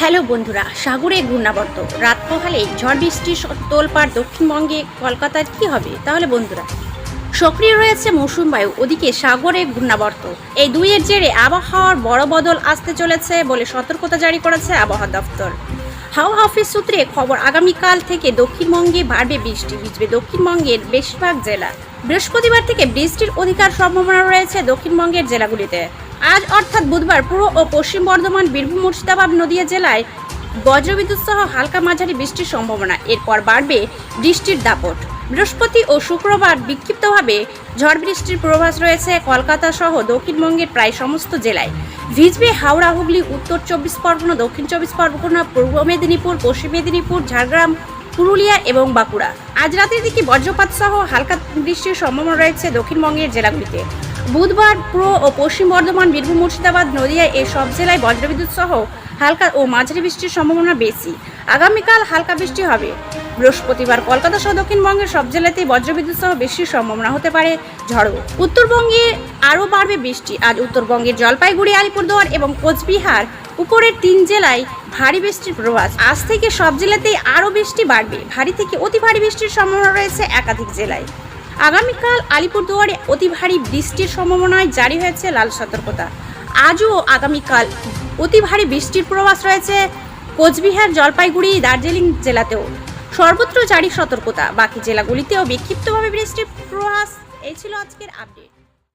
Hello বন্ধুরা সাগরে ঘূর্ণাবর্ত। রাত পোহালে ঝড় বৃষ্টির তোলপাড় দক্ষিণবঙ্গে কলকাতার কি হবে? তাহলে বন্ধুরা, সক্রিয় রয়েছে মৌসুম বায়ু, ওদিকে সাগরে ঘূর্ণাবর্ত। এই দুইয়ের জেরে আবহাওয়ার বড় বদল আসতে চলেছে বলে সতর্কতা জারি করেছে আবহাওয়া দপ্তর। হাওয়া অফিস সূত্রে খবর, আগামীকাল থেকে দক্ষিণবঙ্গে বাড়বে বৃষ্টি, ভিজবে দক্ষিণবঙ্গের বেশিরভাগ জেলা। বৃহস্পতিবার থেকে বৃষ্টির অধিকার সম্ভাবনা রয়েছে দক্ষিণবঙ্গের জেলাগুলিতে। আজ অর্থাৎ বুধবার পূর্ব ও পশ্চিম বর্ধমান, বীরভূম, মুর্শিদাবাদ নদিয়া জেলায় বজ্রবিদ্যুৎ সহ হালকা মাঝারি বৃষ্টির সম্ভাবনা। এরপর বাড়বে বৃষ্টির দাপট। বৃহস্পতি ও শুক্রবার বিক্ষিপ্তভাবে ঝড় বৃষ্টির প্রভাস রয়েছে কলকাতা সহ দক্ষিণবঙ্গের প্রায় সমস্ত জেলায়। ভিজবে হাওড়া, হুগলি, উত্তর চব্বিশ পরগনা, দক্ষিণ চব্বিশ পরগনা, পূর্ব মেদিনীপুর, পশ্চিম মেদিনীপুর, ঝাড়গ্রাম, পুরুলিয়া এবং বাঁকুড়া। আজ রাতের দিকে বজ্রপাত সহ হালকা বৃষ্টির সম্ভাবনা রয়েছে দক্ষিণবঙ্গের জেলাগুলিতে। বুধবার পূর্ব ও পশ্চিম বর্ধমান, বীরভূম, মুর্শিদাবাদ, নদিয়া এই সব জেলায় বজ্রবিদ্যুৎ সহ হালকা ও মাঝারি বৃষ্টির সম্ভাবনা বেশি। আগামীকাল হালকা বৃষ্টি হবে। বৃহস্পতিবার কলকাতা সহ দক্ষিণবঙ্গের সব জেলাতেই বজ্রবিদ্যুৎ সহ বৃষ্টির সম্ভাবনা হতে পারে ঝড়ো। উত্তরবঙ্গে আরও বাড়বে বৃষ্টি। আজ উত্তরবঙ্গের জলপাইগুড়ি, আলিপুরদুয়ার এবং কোচবিহার উপরের তিন জেলায় ভারী বৃষ্টির প্রভাস আজ থেকে সব জেলাতেই আরও বৃষ্টি বাড়বে। ভারী থেকে অতি ভারী বৃষ্টির সম্ভাবনা রয়েছে একাধিক জেলায়। আগামীকাল আলিপুরদুয়ারে অতি ভারী বৃষ্টির সম্ভাবনায় জারি হয়েছে লাল সতর্কতা। আজও আগামীকাল অতি ভারী বৃষ্টির প্রবাস রয়েছে কোচবিহার, জলপাইগুড়ি, দার্জিলিং জেলাতেও। সর্বত্র জারি সতর্কতা। বাকি জেলাগুলিতেও বিক্ষিপ্তভাবে বৃষ্টির প্রবাস এই ছিল আজকের আপডেট